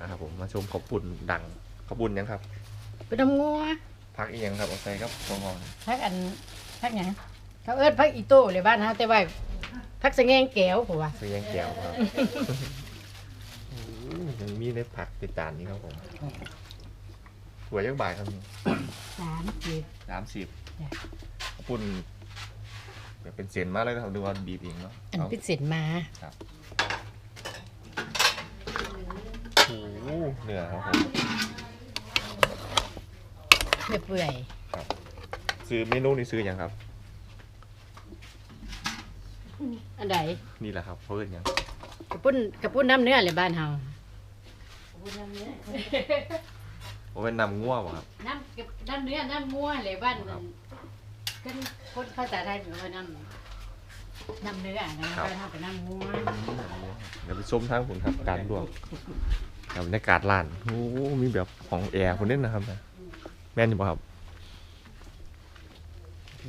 นะครับผมมาชมข้าวปุ่นดังข้าวปุ่นยังครับ เป็นน้ำงัวพักอีกยังครับเอาใส่ครับฟองพักอันพักหยังเขาเอิ้นพักอีโต้เลยบ้านเฮาแต่ว่าพักสะแงงแก้วผมว่าซื้อยังแก้วครับอืมยังมีในผักติดจานนี้ครับผมหัวยักษ์บ่ายครับนี่สามสิบ สามสิบจ้ะข้าวปุ่นแบบเป็นเศษมากเลยนะครับดูว่าบีบเองเนาะอันเอา พิเศษมาโอ้โห เนื้อครับผมเนื้อเปื่อยซื้อเมนูนี้ซื้อยังครับ อันใดนี่แหละครับเขาเรียกยังกระปุ้นกระปุ้นน้ำเนื้อเลยบ้านเฮาว่าเป็นน้ำง่วงครับน้ำกับน้ำเนื้อน้ำงัวเลยบ้านนั้นขึ้นคนภาษาไทยบอกว่าน้ำน้ำเนื้อนะบ้านเฮาเป็นน้ำงัวเดี๋ยวไปชมทางผมครับการลวกครั บบรรยากาศร้านโอ้โหมีแบบของแอร์คนนี้นะครับนะแม่นอยู่ป่ะครับ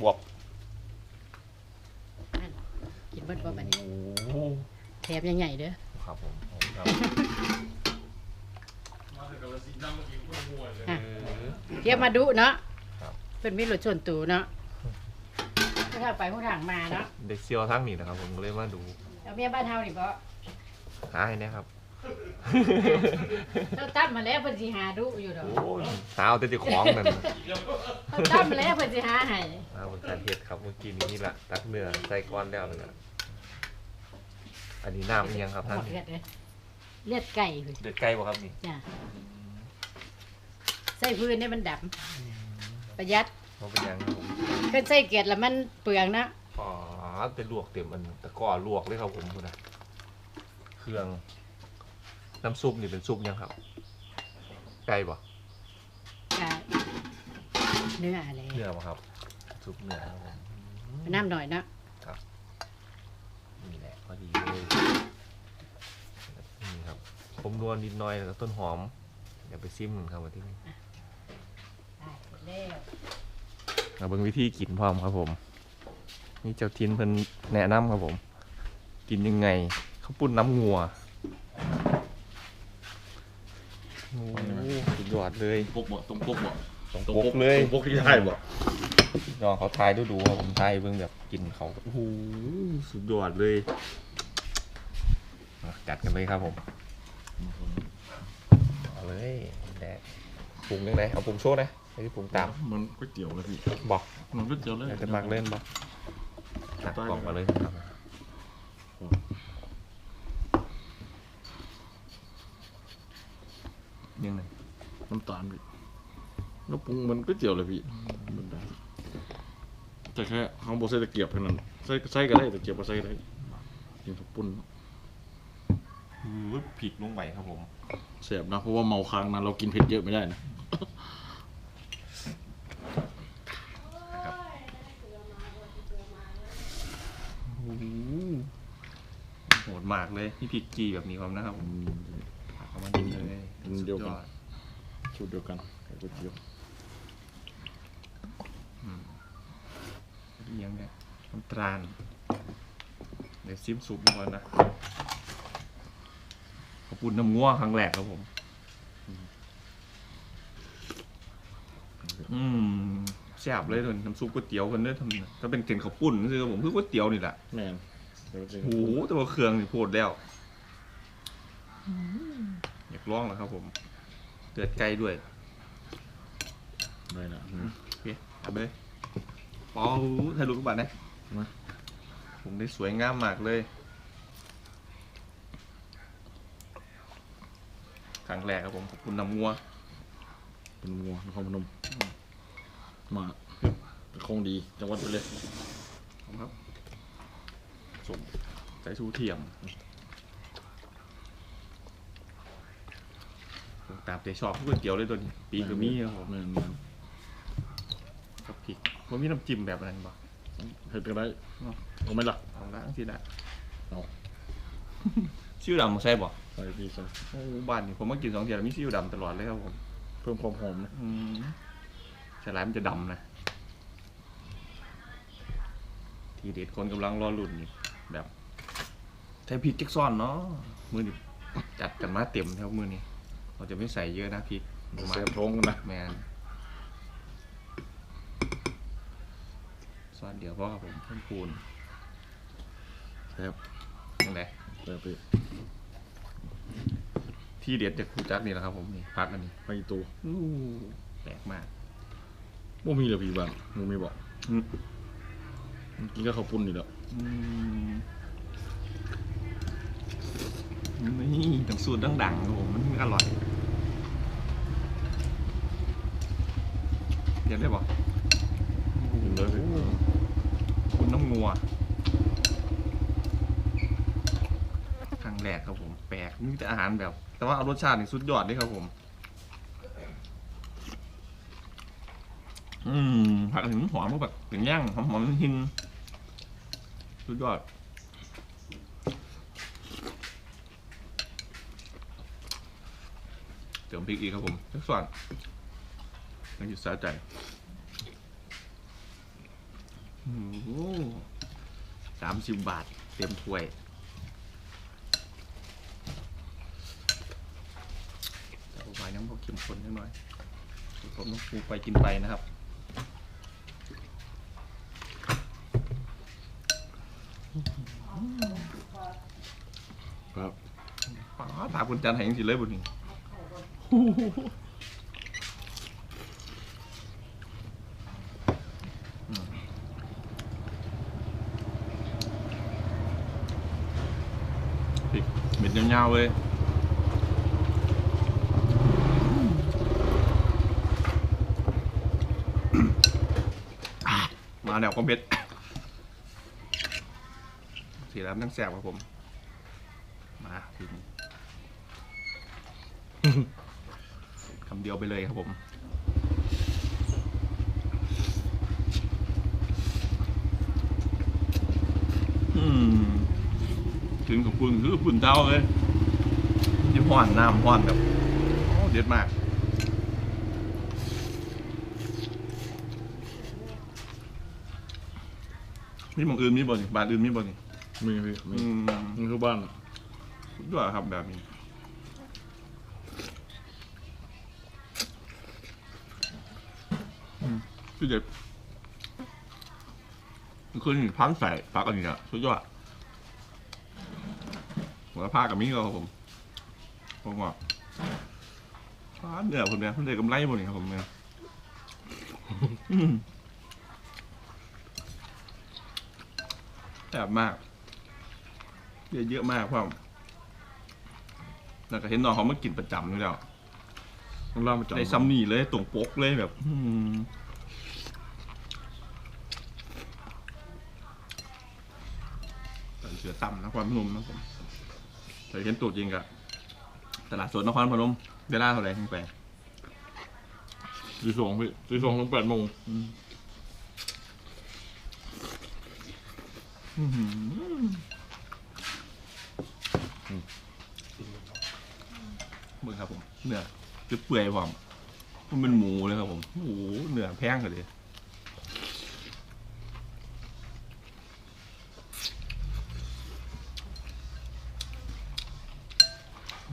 บวกนั่นกินเบิดบ่บัดนี้โอ้โหแถบยังใหญ่เด้อครับผมขอบคุณครับอะเทียบมาดูเนาะครับเป็นมีรถชนตูเนาะถ้าไปผู้ทางมาเนาะเด็กเซียวทั้งนี้นะครับ ผมก็เลยมาดูเอาเมียบ้านเฮานี่บ่หาให้นะครับ เราตั้มมาแล้วเพิ่นสิหาดูอยู่ดอกโอ้ยสาวแต่เจะของนั่นน่ะเราตั้มมาแล้วเพิ่นสิหาให้มาบนการเฮ็ดครับเมื่อกี้นี้นี่ละตักเนื้อใส่ก้อนแล้วเลยละอันนี้น้ำอิหยังครับท่านเลือดเลยเลือดไก่เพิ่นเดือดไก่บ่ครับนี่จ้ะใส่พื้นให้มันดำประหยัดมันเป็นหยังครับผมเพิ่นใส่เกล็ดแล้วมันเปลืองนะอ๋อเป็นลวกเต็มอันตะกร้อลวกเลยครับผมคุณนะเครื่อง น้ำซุปนี่เป็นซุปยังครับ ไก่บ่จ้ะเนื้ออะไรเนื้อบ่ครับ ซุปเนื้อครับผมน้ำหน่อยเนาะนี่แหละพอดีเลยนี่ครับ ผมนวลนิดหน่อยแล้วก็ต้นหอม เดี๋ยวไปซิมกันครับวันที่นี้ได้แล้วเราเบิ่งวิธีกินพร้อมครับผม นี่เจ้าทินเพิ่นแนะนำครับผม กินยังไงข้าวปุ้นน้ำงัวโอ้โห สุดยอดเลยปกบ่ตรงปกบ่ต้องตรงปปกกเลยตรงปกที่ได้บ่น้องเขาทายดูดูๆครับผมทายเบิ่งแบบกินเขาโอ้โหสุดยอดเลยอะจัดกันเลยครับผมเอาเลยแดกปรุงยังไงเอาปรุงโชว์นะไอ้ที่ปรุงตามมันก๋วยเตี๋ยวเลยพี่บอกมันก๋วยเตี๋ยวเลยอยากจะมักเล่นบอกตักกล่องมาเลยครับยังไง น้ำตาลพี่แล้วปรุงมันก๋วยเตี๋ยวเลยพี่มันได้แต่แค่เขาบอกใส่ตะเกียบเท่านั้นใส่ใส่ก็ได้ตะเกียบก็ใส่ก็ได้กินข้าวปุ้นวึบผิดลงไปครับผมแสบนะเพราะว่าเมาค้างนั้นเรากินเผ็ดเยอะไม่ได้นะโหดมากเลยนี่พริกจีแบบนี้ความนะครับผมผักเข้ามาดีเลยอืมเดียวกัน ชุดเดียวกันกับก๋วยเตี๋ยวเอียงเนี่ยน้ำตาลเดี๋ยวซิมซุปก่อนนะขอบคุณน้ำง่วครั้งแรกครับผม อืมแซ่บเลยเลยน้ำซุปก๋วยเตี๋ยวคนเด้อทำถ้าเป็นเกล็นข้าวปุ้นคือผมคือก๋วยเตี๋ยวนี่แหละแม่นเดี๋ยวจะโอ้โหแต่ว่าเครื่องนี่โพดแล้ว อยากลองแล้วครับผม เดือดไก่ด้วยได้นะโอเคทำเลยเปาถ่ายรูปกับบัตรนะมาผมได้สวยงามมากเลยครั้งแรกครับผมขอบคุณน้ำงัวเป็นงัวนครพนมมาเป็นคงดีจังหวัดไปเลยขอบคุณครับสมใส่ชูเทียมผม ตามใจชอบก๋วยเตี๋ยวเลยตัวนี้ ปีกก็มีครับผมแม่นแม่นกับพริกผมมีน้ำจิ้มแบบอะไรบ้างเห็ดก็ได้เอาไหมล่ะเอาละที่ละเอาซิ่วดำมาใส่บ่ใส่พี่ใส่โอ้บ้านนี่ผมมากินสองเดือนมีซิ่วดำตลอดเลยครับผมเพิ่มความหอมนะอืมใช่ร้ายมันจะดำนะ ทีเด็ดคนกำลังรอหลุดนี่แบบใช้พริกแจ็กซอนเนาะมือนี่จัดกันมาเต็มครับมือนี้ เราจะไม่ใส่เยอะนะพริกเสียบทงกันนะแมนซอสเดียวพอครับผมเพิ่มพูนแซ่บยังไงแซ่บพี่ที่เด็ดจากคูจักนี่แหละครับผมนี่พักอันนี้ไปตัวอู้แปลกมากบ่มีเลยพี่บ้านมึงไม่บอกอืมกินก็ข้าวปุ้นนี่แหละ นี่ถึงสูตรดังๆครับผมมันอร่อย เดี๋ยวได้บอกกินเลยพี่คุณน้ำงัวครั้งแรกครับผม แปลกมีแต่อาหารแบบ แต่ว่าเอารสชาตินี่สุดยอดเลยครับผม อืมผักถึงหอมแบบถึงย่างหอมหอมหินสุดยอด เติมพริกอีกครับผมจักส่วนยังอยู่สะใจโอ้สามสิบบาท เต็มถ้วย แต่ผมว่ายังพอเข้มข้นนิดหน่อยผมต้องปูไปกินไปนะครับครับป๋าถามคุณจันทร์ให้ยังสิเลยบุญนี่ เม็ดยาวๆเลยมาแล้วก็เม็ดสีแล้วนั่งแสบครับผม มาทีนี้ำเดียวไปเลยครับผมอืมถึงกับคุณคือปุ่นเท่าเลยที่ห้อนน้ำห้อนแบบโอ้เด็ดมากมีหมองอื่นมีบ่นี่บ้านอื่นมีบ่นี่มีพี่มีอืมนี่คือบ้านอะสุดยอดครับแบบนี้ อืมพี่เด็ดมันคือนี่พันใส่ปลากอันนี้อะสุดยอดหัวผ้ากับมิ้งครับผมผมว่าฟ้าเนื้อผมเนี่ยมันได้กำไรหมดนี่ครับผมเนี่ยอืมแซ่บมากเยอะเยอะมากพ่อแล้วก็เห็นน้องเขามากินประจำอยู่แล้วต้องเล่ามาจับในซัมนี่เลยตรงปกเลยแบบ อืมแต่เสือต่ำนครพนมนะผมแต่เห็นตัวจริงกะตลาดสดนครพนมเวลาเท่าไหร่ขึ้นไปตีสองพี่ตีสองถึงแปดโมงอื้อหือมึงครับผมเนื้อจะเปื่อยพร้อมมันเป็นหมูเลยครับผมโอ้โหเนื้อแพงเลย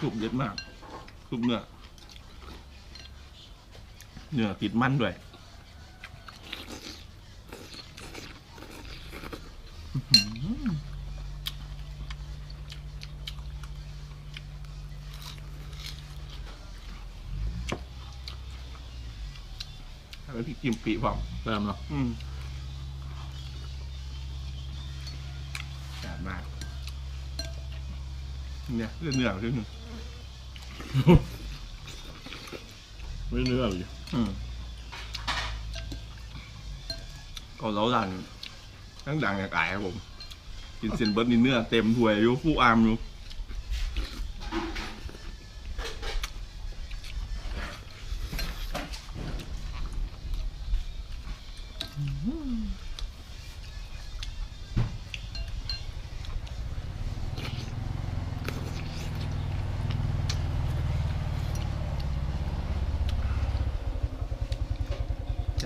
สุกเยอะมากสุกเนื้อเนื้อติดมันด้วยอื้อหือแล้วพี่กิมปีผมแต้มเนาะอืมแซ่บมาก เนี่ยเนื้อเนื้อขึ้น ไม่เนื้อเลยอืมก็แล้วดันทั้งดังอย่างไก่ครับผม กินเซนเบิร์ดนี่เนื้อเต็มถ้วยอยู่ฟูอามอยู่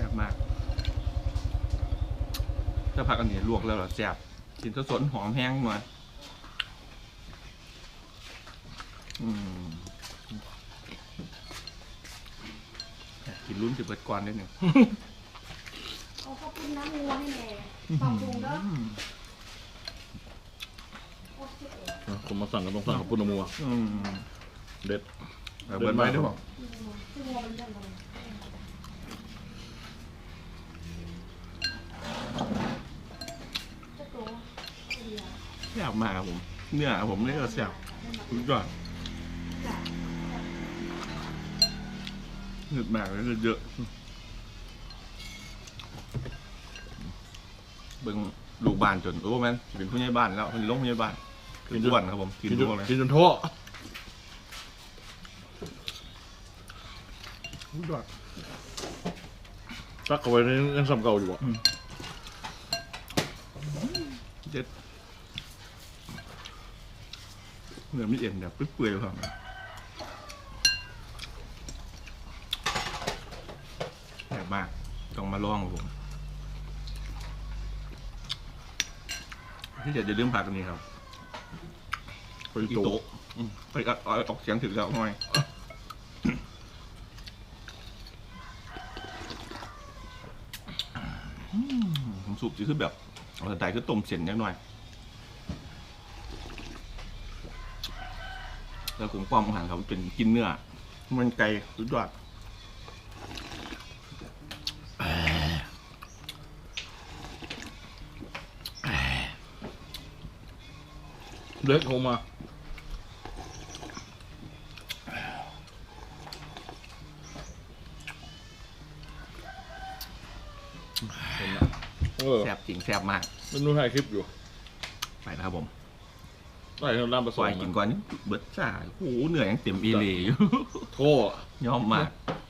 ซ่บมากถ้าผักอันนี้ลวกแล้วเหรอแซ่บกินสดหอมแห้งหน่อยมากินลุ้นจะเปิดก่อนได้หนึ่งเขาขอบน้ำงัให้แม่ปรับปรุงเด้อโอ้มาสั่งก็ต้องสั่งกับปุ้นมัวเด็ดเบิร์ดไม้ด้วยบอกง แซ่บมากครับผม เนื้อผมนี่ก็แซ่บสุดยอดจ้ะหนึบมากเลยเยอะเบิ่งลูกบ้านจนโอ้แม่นสิเป็นผู้ใหญ่บ้านแล้วเป็นลงผู้ใหญ่บ้านคืออ้วนครับผมกินกินจทุนกเลยกินจนทั่วสุดยอดตักเอาไว้ในยังซ้ำเก่าอยู่บ่เจ็ด เนื้อมีเอ็นแบบเปื่อยๆครับแซ่บมากต้องมาลองครับผมที่เด็ดจะลืมผักอันนี้ครับไปอีโตะโตะอืมไปเอาเอาออกเสียงถึงแล้วหน่อยอืมผมสูบจะคือแบบเอาแต่ใดคือต้มเส้นนิดหน่อย แล้วกลมกล่อมอาหารเขาเป็นกินเนื้อ มันไก่สุดยอดเด็ดเข้ามาเห็นไหมเออแซ่บจริงแซ่บมากมันดูถ่ายคลิปอยู่ ไปนะครับผม ได้ทำน้ำผสซอยมกินก่อนนี่เบิดจ้าโอ้โหเหนื่อยยังเต็มอีเลยอยู่ โทั่วยอมมากเ